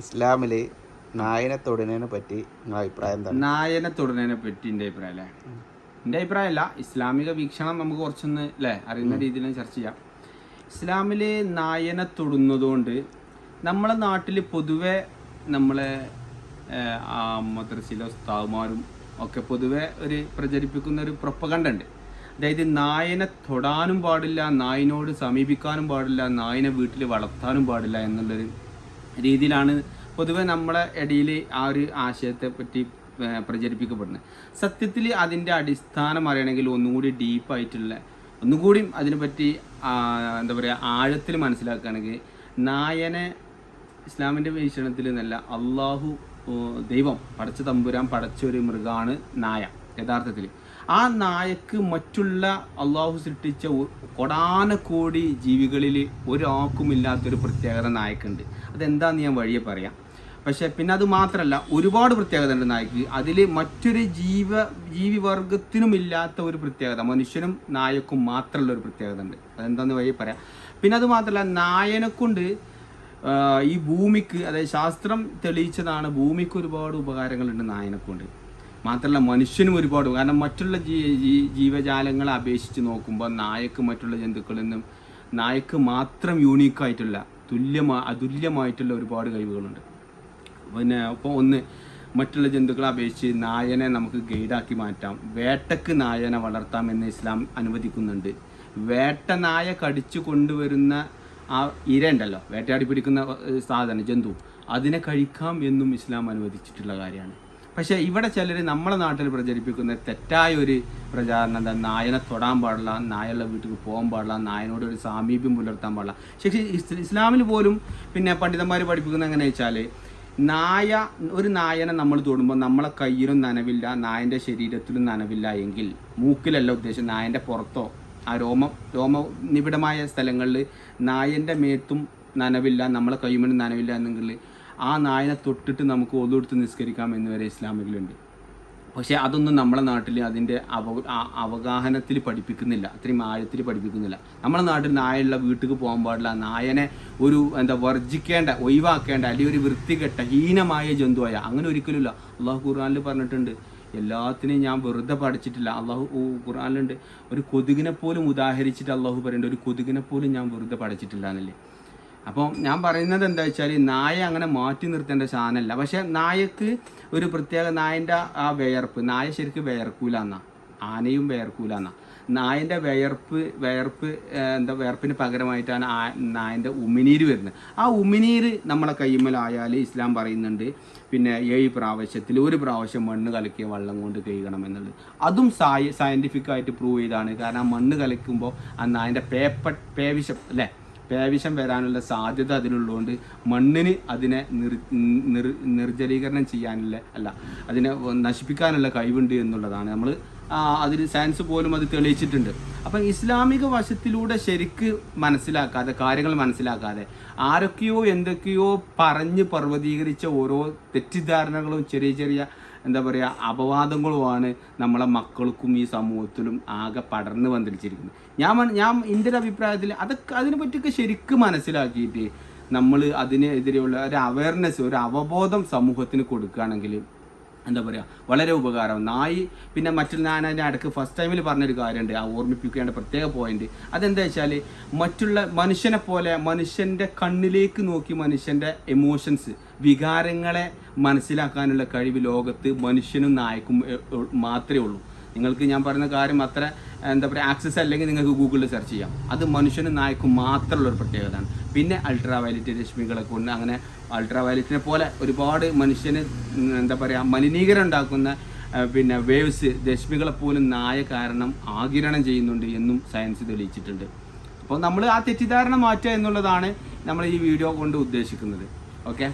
ഇസ്ലാമിൽ നായനെ തൊടുന്നതിനെ പറ്റി നിങ്ങളുടെ അഭിപ്രായം എന്താണ്? നായനെ തൊടുന്നതിനെ പറ്റി എന്റെ അഭിപ്രായം അല്ലേ? എന്റെ അഭിപ്രായമല്ല ഇസ്ലാമിക വീക്ഷണം നമുക്ക് കുറച്ചൊന്ന് അല്ലേ അറിയുന്ന രീതിയിൽ ചർച്ച ചെയ്യാം. ഇസ്ലാമിൽ നായനെ തൊടുന്നതുകൊണ്ട് നമ്മളെ നാട്ടിൽ പൊതുവെ നമ്മളെ മദ്രസയിലെ ഉസ്താവുമാരും ഒക്കെ പൊതുവെ ഒരു പ്രചരിപ്പിക്കുന്ന ഒരു പ്രൊപ്പകണ്ട ഉണ്ട്. അതായത് നായനെ തൊടാനും പാടില്ല നായിനോട് സമീപിക്കാനും പാടില്ല നായിനെ വീട്ടിൽ വളർത്താനും പാടില്ല എന്നുള്ളൊരു രീതിയിലാണ് പൊതുവെ നമ്മളെ ഇടയിൽ ആ ഒരു ആശയത്തെ പറ്റി പ്രചരിപ്പിക്കപ്പെടുന്നത്. സത്യത്തിൽ അതിന്റെ അടിസ്ഥാനം അറിയണമെങ്കിൽ ഒന്നുകൂടി ഡീപ്പായിട്ടുള്ള ഒന്നുകൂടി അതിനെപ്പറ്റി എന്താ പറയുക ആഴത്തിൽ മനസ്സിലാക്കുകയാണെങ്കിൽ നായനെ ഇസ്ലാമിന്റെ വീക്ഷണത്തിൽ നിന്നല്ല അള്ളാഹു ദൈവം പടച്ച തമ്പുരാൻ പടച്ച ഒരു മൃഗമാണ് നായ യഥാർത്ഥത്തിൽ ആ നായക്ക് മറ്റുള്ള അള്ളാഹു സൃഷ്ടിച്ച കൊടാനക്കോടി ജീവികളിൽ ഒരാൾക്കുമില്ലാത്തൊരു പ്രത്യേകത നായക്കുണ്ട്. അതെന്താന്ന് ഞാൻ വഴിയെ പറയാം. പക്ഷേ പിന്നെ അത് മാത്രമല്ല ഒരുപാട് പ്രത്യേകത ഉണ്ട് നായ്ക്ക് അതിൽ മറ്റൊരു ജീവ ജീവിവർഗത്തിനും ഇല്ലാത്ത ഒരു പ്രത്യേകത മനുഷ്യനും നായക്കും മാത്രമുള്ള ഒരു പ്രത്യേകത ഉണ്ട് അതെന്താന്ന് വഴി പറയാം. പിന്നെ അത് മാത്രമല്ല നായനെ കൊണ്ട് ഈ ഭൂമിക്ക് അതായത് ശാസ്ത്രം തെളിയിച്ചതാണ് ഭൂമിക്ക് ഒരുപാട് ഉപകാരങ്ങളുണ്ട് നായനെ കൊണ്ട്. മാത്രമല്ല മനുഷ്യനും ഒരുപാട് കാരണം മറ്റുള്ള ജീവജാലങ്ങളെ അപേക്ഷിച്ച് നോക്കുമ്പോൾ നായക്ക് മറ്റുള്ള ജന്തുക്കളിൽ നിന്നും നായക്ക് മാത്രം യൂണീക്കായിട്ടുള്ള തുല്യമാ അതുല്യമായിട്ടുള്ള ഒരുപാട് കഴിവുകളുണ്ട്. പിന്നെ അപ്പോൾ ഒന്ന് മറ്റുള്ള ജന്തുക്കളെ അപേക്ഷിച്ച് നായനെ നമുക്ക് ഗൈഡാക്കി മാറ്റാം. വേട്ടക്ക് നായനെ വളർത്താം എന്ന് ഇസ്ലാം അനുവദിക്കുന്നുണ്ട്. വേട്ട നായ കടിച്ചു കൊണ്ടുവരുന്ന ആ ഇര ഉണ്ടല്ലോ വേട്ടയാടി പിടിക്കുന്ന സാധനം ജന്തു അതിനെ കഴിക്കാം എന്നും ഇസ്ലാം അനുവദിച്ചിട്ടുള്ള കാര്യമാണ്. പക്ഷേ ഇവിടെ ചിലർ നമ്മളെ നാട്ടിൽ പ്രചരിപ്പിക്കുന്ന തെറ്റായ ഒരു പ്രചാരണം എന്താ? നായനെ തൊടാൻ പാടില്ല നായുള്ള വീട്ടിൽ പോകാൻ പാടില്ല നായനോട് ഒരു സാമീപ്യം പുലർത്താൻ പാടില്ല. പക്ഷേ ഇസ്ലാമിൽ പോലും പിന്നെ പണ്ഡിതന്മാർ പഠിപ്പിക്കുന്നത് എങ്ങനെ വെച്ചാൽ നായ ഒരു നായനെ നമ്മൾ തൊടുമ്പോൾ നമ്മളെ കയ്യിലും നനവില്ല നായന്റെ ശരീരത്തിലും നനവില്ല എങ്കിൽ മൂക്കിലല്ല ഉദ്ദേശം നായന്റെ പുറത്തോ. ആ രോമം രോമ നിബിഡമായ സ്ഥലങ്ങളിൽ നായന്റെ മേത്തും നനവില്ല നമ്മളെ കയ്യുമ്മനും നനവില്ല എന്നെങ്കിൽ ആ നായനെ തൊട്ടിട്ട് നമുക്ക് ഒതുകൊടുത്ത് നിസ്കരിക്കാം എന്ന് വരെ ഇസ്ലാമിലുണ്ട്. പക്ഷേ അതൊന്നും നമ്മളെ നാട്ടിൽ അതിന്റെ അവ അവഗാഹനത്തിൽ പഠിപ്പിക്കുന്നില്ല. അത്രയും ആഴത്തിൽ പഠിപ്പിക്കുന്നില്ല. നമ്മളെ നാട്ടിൽ നായുള്ള വീട്ടിൽ പോകാൻ പാടില്ല. നായനെ ഒരു എന്താ വർജിക്കേണ്ട ഒഴിവാക്കേണ്ട അല്ലെങ്കിൽ ഒരു വൃത്തികെട്ട ഹീനമായ ജന്തുവായ അങ്ങനെ ഒരിക്കലുമില്ല. അള്ളാഹു ഖുർആാനിൽ പറഞ്ഞിട്ടുണ്ട് എല്ലാത്തിനെയും ഞാൻ വെറുതെ പഠിച്ചിട്ടില്ല. അള്ളാഹു ഖുർആനിലുണ്ട് ഒരു കൊതുകിനെ പോലും ഉദാഹരിച്ചിട്ട് അള്ളാഹു പറയുന്നുണ്ട് ഒരു കൊതുകിനെ പോലും ഞാൻ വെറുതെ പഠിച്ചിട്ടില്ല എന്നല്ലേ. അപ്പം ഞാൻ പറയുന്നത് എന്താ വെച്ചാൽ നായ അങ്ങനെ മാറ്റി നിർത്തേണ്ട സാധനമല്ല പക്ഷെ നായക്ക് ഒരു പ്രത്യേക നായന്റെ ആ വിയർപ്പ് നായ ശരിക്കും വിയർക്കൂല എന്നാ. ആനയും വിയർക്കൂല എന്നാ. നായന്റെ വിയർപ്പ് വിയർപ്പ് എന്താ വിയർപ്പിന് പകരമായിട്ടാണ് ആ നായന്റെ ഉമിനീര് വരുന്നത്. ആ ഉമിനീര് നമ്മളെ കയ്യുമ്മലായാൽ ഇസ്ലാം പറയുന്നുണ്ട് പിന്നെ ഏഴ് പ്രാവശ്യത്തിൽ ഒരു പ്രാവശ്യം മണ്ണ് കലക്കിയ വെള്ളം കൊണ്ട് കഴുകണം എന്നുള്ളത്. അതും സായ സയന്റിഫിക്കായിട്ട് പ്രൂവ് ചെയ്താണ്. കാരണം മണ്ണ് കലക്കുമ്പോൾ ആ നായന്റെ പേപ്പ പേവിഷം അല്ലേ? പേവിഷം വരാനുള്ള സാധ്യത അതിനുള്ളതുകൊണ്ട് മണ്ണിന് അതിനെ നിർ നിർ നിർജലീകരണം ചെയ്യാനുള്ള അല്ല അതിനെ നശിപ്പിക്കാനുള്ള കഴിവുണ്ട് എന്നുള്ളതാണ്. നമ്മൾ അതിൽ സയൻസ് പോലും അത് തെളിയിച്ചിട്ടുണ്ട്. അപ്പം ഇസ്ലാമിക വശത്തിലൂടെ ശരിക്ക് മനസ്സിലാക്കാതെ കാര്യങ്ങൾ മനസ്സിലാക്കാതെ ആരൊക്കെയോ എന്തൊക്കെയോ പറഞ്ഞ് പർവതീകരിച്ച ഓരോ തെറ്റിദ്ധാരണകളും ചെറിയ ചെറിയ എന്താ പറയുക അപവാദങ്ങളുമാണ് നമ്മളെ മക്കൾക്കും ഈ സമൂഹത്തിലും ആകെ പടർന്നു പന്തലിച്ചിരിക്കുന്നത് ഞാൻ ഞാൻ എന്റെ ഒരു അഭിപ്രായത്തിൽ അതൊക്കെ അതിനെ പറ്റിയൊക്കെ ശരിക്കും മനസ്സിലാക്കിയിട്ട് നമ്മൾ അതിനെതിരെയുള്ള ഒരു അവയർനെസ് ഒരു അവബോധം സമൂഹത്തിന് കൊടുക്കുകയാണെങ്കിൽ എന്താ പറയുക വളരെ ഉപകാരം. നായി പിന്നെ മറ്റുള്ള ഞാൻ അതിന്റെ അടുക്ക് ഫസ്റ്റ് ടൈമിൽ പറഞ്ഞൊരു കാര്യമുണ്ട് ആ ഓർമ്മിപ്പിക്കേണ്ട പ്രത്യേക പോയിന്റ് അതെന്താ വെച്ചാൽ മറ്റുള്ള മനുഷ്യനെ പോലെ മനുഷ്യന്റെ കണ്ണിലേക്ക് നോക്കി മനുഷ്യന്റെ എമോഷൻസ് വികാരങ്ങളെ മനസ്സിലാക്കാനുള്ള കഴിവ് ലോകത്ത് മനുഷ്യനും നായക്കും മാത്രമേ ഉള്ളൂ. നിങ്ങൾക്ക് ഞാൻ പറയുന്ന കാര്യം അത്ര എന്താ പറയുക ആക്സസ് അല്ലെങ്കിൽ നിങ്ങൾക്ക് ഗൂഗിളിൽ സെർച്ച് ചെയ്യാം. അത് മനുഷ്യനും നായക്കും മാത്രമുള്ള ഒരു പ്രത്യേകതയാണ്. പിന്നെ അൾട്രാ വയലറ്റ് രശ്മികളെ കൊണ്ട് അങ്ങനെ അൾട്രാ വയലറ്റിനെ പോലെ ഒരുപാട് മനുഷ്യന് എന്താ പറയുക മലിനീകരണം ഉണ്ടാക്കുന്ന പിന്നെ വേവ്സ് രശ്മികളെ പോലും നായ കാരണം ആകിരണം ചെയ്യുന്നുണ്ട് എന്നും സയൻസ് തെളിയിച്ചിട്ടുണ്ട്. അപ്പോൾ നമ്മൾ ആ തെറ്റിദ്ധാരണ മാറ്റുക എന്നുള്ളതാണ് നമ്മൾ ഈ വീഡിയോ കൊണ്ട് ഉദ്ദേശിക്കുന്നത്. ഓക്കെ